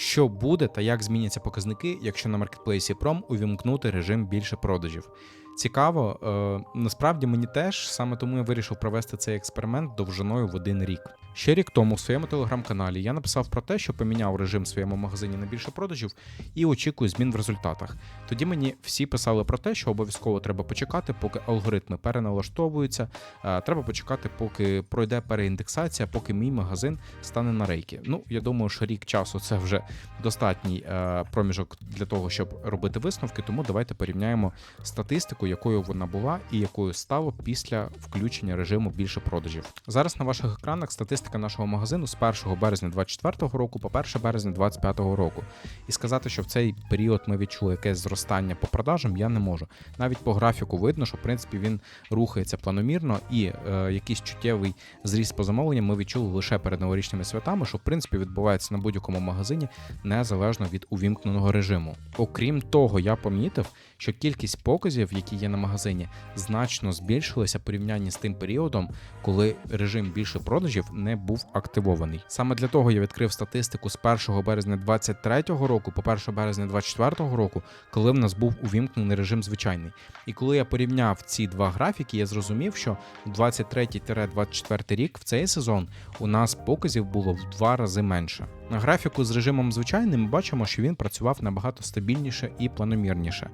що буде та як зміняться показники, якщо на маркетплейсі Prom увімкнути режим більше продажів. Цікаво, е, насправді мені теж саме тому я вирішив провести цей експеримент довжиною в один рік. Ще рік тому в своєму телеграм-каналі я написав про те, що поміняв режим в своєму магазині на більше продажів і очікую змін в результатах. Тоді мені всі писали про те, що обов'язково треба почекати, поки алгоритми переналаштовуються. е, Треба почекати, поки пройде переіндексація, поки мій магазин стане на рейки. Ну, я думаю, що рік часу це вже достатній е, проміжок для того, щоб робити висновки. Тому давайте порівняємо статистику, якою вона була і якою стало після включення режиму більше продажів. Зараз на ваших екранах статистика нашого магазину з 1 березня 2024 року по 1 березня 2025 року. І сказати, що в цей період ми відчули якесь зростання по продажам, я не можу. Навіть по графіку видно, що в принципі він рухається планомірно, і е, якийсь чуттєвий зріст по замовленням ми відчули лише перед новорічними святами, що в принципі відбувається на будь-якому магазині незалежно від увімкненого режиму. Окрім того, я помітив, що кількість показів, які є на магазині, значно збільшилася в порівнянні з тим періодом, коли режим більше продажів не був активований. Саме для того я відкрив статистику з 1 березня 2023 року по 1 березня 2024 року, коли в нас був увімкнений режим звичайний. І коли я порівняв ці два графіки, я зрозумів, що 23-24 рік в цей сезон у нас показів було в два рази менше. На графіку з режимом звичайним ми бачимо, що він працював набагато стабільніше і планомірніше.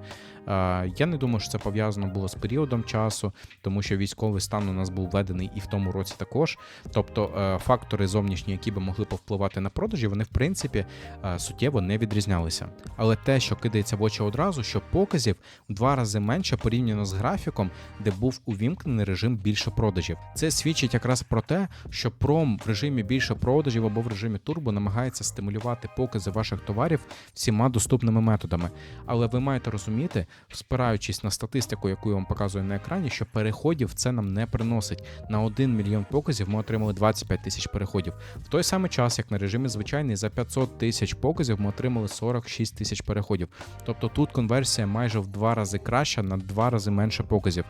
Е, Я не думаю, що це пов'язано було з періодом часу, тому що військовий стан у нас був введений і в тому році також. Тобто е, фактори зовнішні, які би могли повпливати на продажі, вони в принципі е, суттєво не відрізнялися. Але те, що кидається в очі одразу, що показів в два рази менше порівняно з графіком, де був увімкнений режим більше продажів. Це свідчить якраз про те, що пром в режимі більше продажів або в режимі турбо намагається стимулювати покази ваших товарів всіма доступними методами. Але ви маєте розуміти, спираючись на статистику, яку я вам показую на екрані, що переходів це нам не приносить. На 1 мільйон показів ми отримали 25 тисяч переходів. В той самий час, як на режимі звичайний, за 500 тисяч показів ми отримали 46 тисяч переходів. Тобто тут конверсія майже в два рази краща, на два рази менше показів.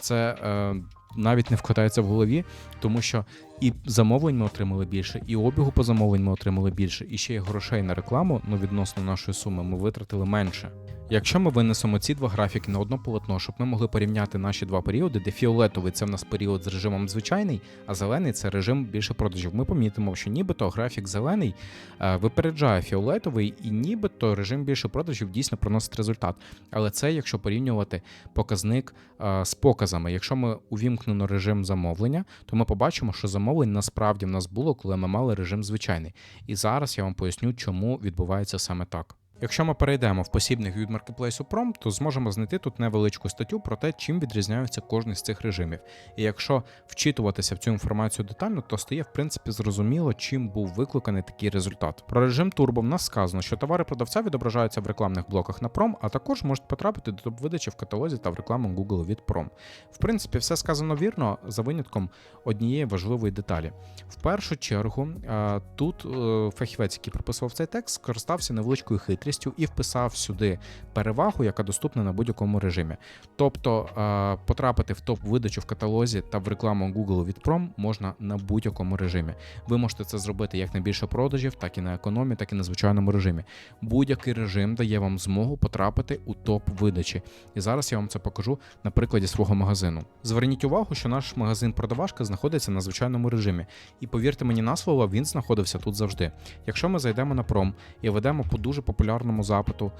Це е, навіть не вкладається в голові, тому що і замовлень ми отримали більше, і обігу по замовлень ми отримали більше, і ще й грошей на рекламу, ну відносно нашої суми, ми витратили менше. Якщо ми винесемо ці два графіки на одно полотно, щоб ми могли порівняти наші два періоди, де фіолетовий це в нас період з режимом звичайний, а зелений це режим більше продажів. Ми помітимо, що нібито графік зелений е, випереджає фіолетовий, і нібито режим більше продажів дійсно приносить результат. Але це якщо порівнювати показник е, з показами. Якщо ми увімкнено режим замовлення, то ми побачимо, що замовлень насправді в нас було, коли ми мали режим звичайний. І зараз я вам поясню, чому відбувається саме так. Якщо ми перейдемо в посібник від маркетплейсу Prom, то зможемо знайти тут невеличку статтю про те, чим відрізняються кожний з цих режимів. І якщо вчитуватися в цю інформацію детально, то стає в принципі зрозуміло, чим був викликаний такий результат. Про режим Turbo в нас сказано, що товари продавця відображаються в рекламних блоках на Prom, а також можуть потрапити до топ-видачі в каталозі та в рекламу Google від Prom. В принципі, все сказано вірно за винятком однієї важливої деталі. В першу чергу е, тут е, фахівець, який прописував цей текст, скористався невеличкою хитрістю і вписав сюди перевагу, яка доступна на будь-якому режимі. Тобто е, потрапити в топ-видачу в каталозі та в рекламу Google від Prom можна на будь-якому режимі. Ви можете це зробити як на більше продажів, так і на економі, так і на звичайному режимі. Будь-який режим дає вам змогу потрапити у топ видачі. І зараз я вам це покажу на прикладі свого магазину. Зверніть увагу, що наш магазин продавашка знаходиться на звичайному режимі. І повірте мені на слово, він знаходився тут завжди. Якщо ми зайдемо на пром і ведемо по дуже популярному запиту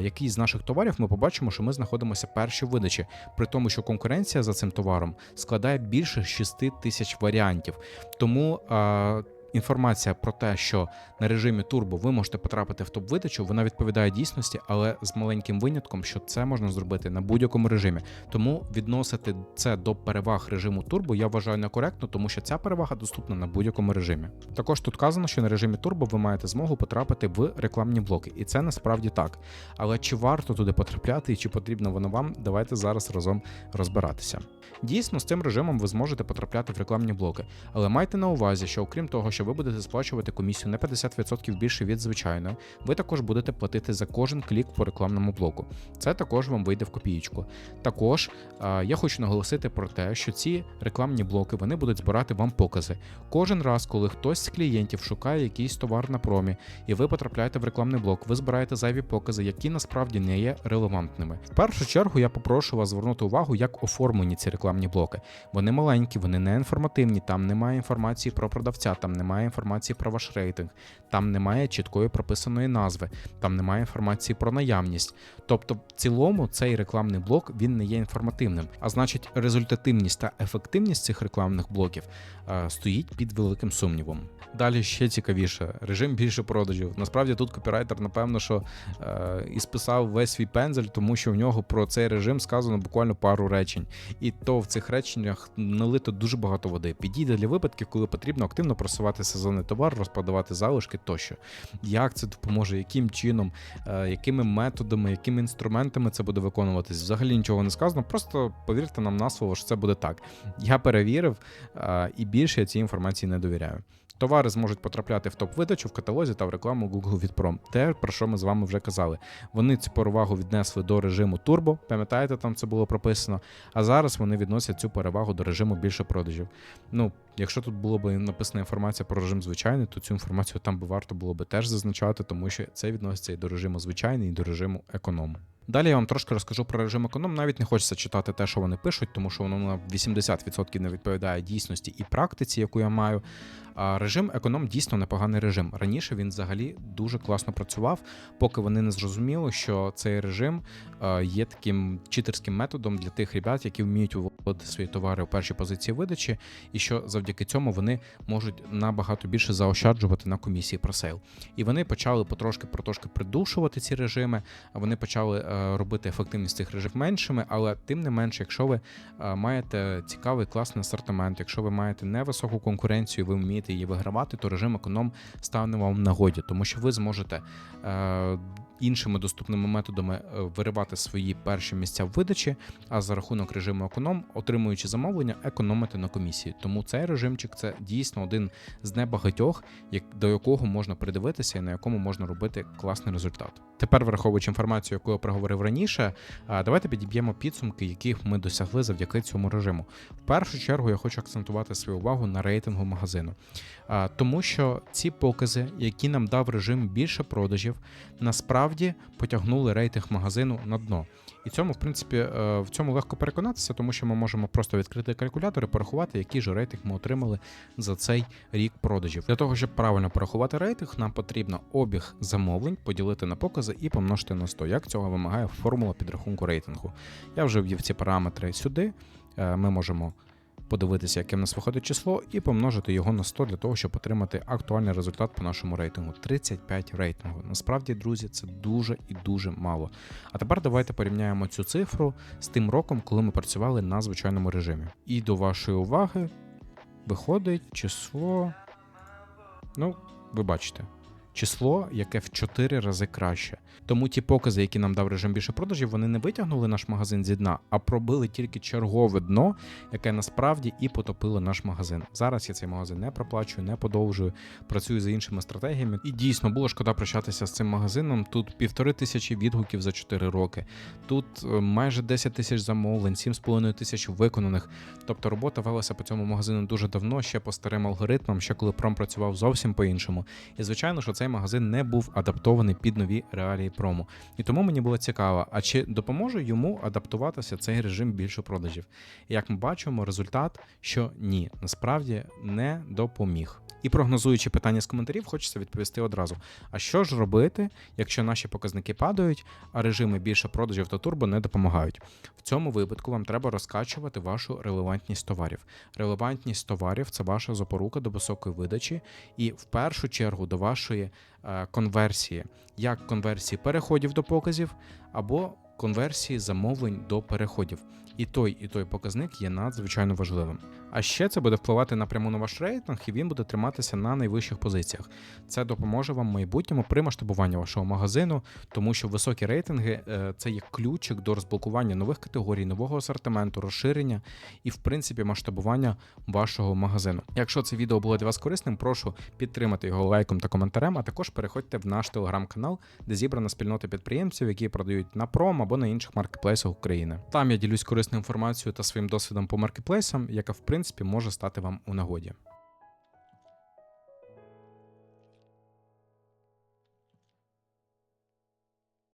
який з наших товарів, ми побачимо, що ми знаходимося перші видачі, при тому, що конкуренція за цим товаром складає більше 6 тисяч варіантів. Тому інформація про те, що на режимі турбо ви можете потрапити в топ-видачу, вона відповідає дійсності, але з маленьким винятком, що це можна зробити на будь-якому режимі. Тому відносити це до переваг режиму турбо я вважаю некоректно, тому що ця перевага доступна на будь-якому режимі. Також тут казано, що на режимі турбо ви маєте змогу потрапити в рекламні блоки, і це насправді так. Але чи варто туди потрапляти і чи потрібно воно вам, давайте зараз разом розбиратися. Дійсно, з цим режимом ви зможете потрапляти в рекламні блоки, але майте на увазі, що окрім того, що ви будете сплачувати комісію на 50% більше від звичайної. Ви також будете платити за кожен клік по рекламному блоку. Це також вам вийде в копієчку. Також е, я хочу наголосити про те, що ці рекламні блоки вони будуть збирати вам покази. Кожен раз, коли хтось з клієнтів шукає якийсь товар на промі, і ви потрапляєте в рекламний блок, ви збираєте зайві покази, які насправді не є релевантними. В першу чергу я попрошу вас звернути увагу, як оформлені ці рекламні блоки. Вони маленькі, вони не інформативні, там немає інформації про продавця, там немає інформації про ваш рейтинг, там немає чіткої прописаної назви, там немає інформації про наявність. Тобто, в цілому цей рекламний блок він не є інформативним. А значить, результативність та ефективність цих рекламних блоків е, стоїть під великим сумнівом. Далі ще цікавіше, режим більше продажів. Насправді тут копірайтер, напевно, що е, і списав весь свій пензель, тому що в нього про цей режим сказано буквально пару речень. І то в цих реченнях налито дуже багато води. Підійде для випадків, коли потрібно активно просувати сезонний товар, розпродавати залишки тощо. Як це допоможе, яким чином, е, якими методами, якими інструментами це буде виконуватись? Взагалі нічого не сказано. Просто повірте нам на слово, що це буде так. Я перевірив е, і більше я цій інформації не довіряю. Товари зможуть потрапляти в топ-видачу в каталозі та в рекламу Google від Prom. Те, про що ми з вами вже казали. Вони цю перевагу віднесли до режиму Turbo, пам'ятаєте, там це було прописано. А зараз вони відносять цю перевагу до режиму більше продажів. Ну, якщо тут було б написана інформація про режим звичайний, то цю інформацію там би варто було би теж зазначати, тому що це відноситься і до режиму звичайний, і до режиму економ. Далі я вам трошки розкажу про режим економ. Навіть не хочеться читати те, що вони пишуть, тому що воно на 80% не відповідає дійсності і практиці, яку я маю. А режим економ дійсно непоганий режим. Раніше він взагалі дуже класно працював, поки вони не зрозуміли, що цей режим е, є таким читерським методом для тих ребят, які вміють виводити свої товари у перші позиції видачі, і що завдяки цьому вони можуть набагато більше заощаджувати на комісії про сейл. І вони почали потрошки протрошки придушувати ці режими. Вони почали е, робити ефективність цих режим меншими, але тим не менше, якщо ви е, маєте цікавий класний асортимент, якщо ви маєте невисоку конкуренцію, ви вмієте її вигравати, то режим економ стане вам нагоді, тому що ви зможете е, іншими доступними методами е, виривати свої перші місця в видачі, а за рахунок режиму економ, отримуючи замовлення, економити на комісії. Тому цей режимчик це дійсно один з небагатьох, до якого можна придивитися і на якому можна робити класний результат. Тепер, враховуючи інформацію, яку я проговорив раніше, давайте підіб'ємо підсумки, яких ми досягли завдяки цьому режиму. В першу чергу я хочу акцентувати свою увагу на рейтингу магазину, тому що ці покази, які нам дав режим більше продажів, насправді потягнули рейтинг магазину на дно. І цьому, в принципі, е, в цьому легко переконатися, тому що ми можемо просто відкрити калькулятор і порахувати, який же рейтинг ми отримали за цей рік продажів. Для того, щоб правильно порахувати рейтинг, нам потрібно обіг замовлень поділити на покази і помножити на 100. Як цього вимагає формула підрахунку рейтингу? Я вже ввів ці параметри сюди. Е, Ми можемо подивитися, яке в нас виходить число, і помножити його на 100 для того, щоб отримати актуальний результат по нашому рейтингу. 35 рейтингу. Насправді, друзі, це дуже і дуже мало. А тепер давайте порівняємо цю цифру з тим роком, коли ми працювали на звичайному режимі. І до вашої уваги виходить число. Ну, ви бачите. Число, яке в 4 рази краще. Тому ті покази, які нам дав режим більше продажів, вони не витягнули наш магазин зі дна, а пробили тільки чергове дно, яке насправді і потопило наш магазин. Зараз я цей магазин не проплачую, не подовжую, працюю за іншими стратегіями. І дійсно було шкода прощатися з цим магазином. Тут півтори тисячі відгуків за 4 роки, тут е, майже 10 тисяч замовлень, 7,5 тисяч виконаних. Тобто робота велася по цьому магазину дуже давно, ще по старим алгоритмам, ще коли пром працював зовсім по-іншому. І звичайно, що цей магазин не був адаптований під нові реалії прому. І тому мені було цікаво, а чи допоможе йому адаптуватися цей режим більше продажів? І як ми бачимо, результат, що ні, насправді не допоміг. І прогнозуючи питання з коментарів, хочеться відповісти одразу. А що ж робити, якщо наші показники падають, а режими більше продажів та турбо не допомагають? В цьому випадку вам треба розкачувати вашу релевантність товарів. Релевантність товарів це ваша запорука до високої видачі, і в першу чергу до вашої е, конверсії, як конверсії переходів до показів або конверсії замовлень до переходів. І той, і той показник є надзвичайно важливим. А ще це буде впливати напряму на ваш рейтинг, і він буде триматися на найвищих позиціях. Це допоможе вам в майбутньому при масштабуванні вашого магазину, тому що високі рейтинги е, це є ключик до розблокування нових категорій, нового асортименту, розширення і, в принципі, масштабування вашого магазину. Якщо це відео було для вас корисним, прошу підтримати його лайком та коментарем, а також переходьте в наш телеграм-канал, де зібрана спільнота підприємців, які продають на пром або на інших маркетплейсах України. Там я ділюсь корисною інформацією та своїм досвідом по маркетплейсам, яка в принципі може стати вам у нагоді.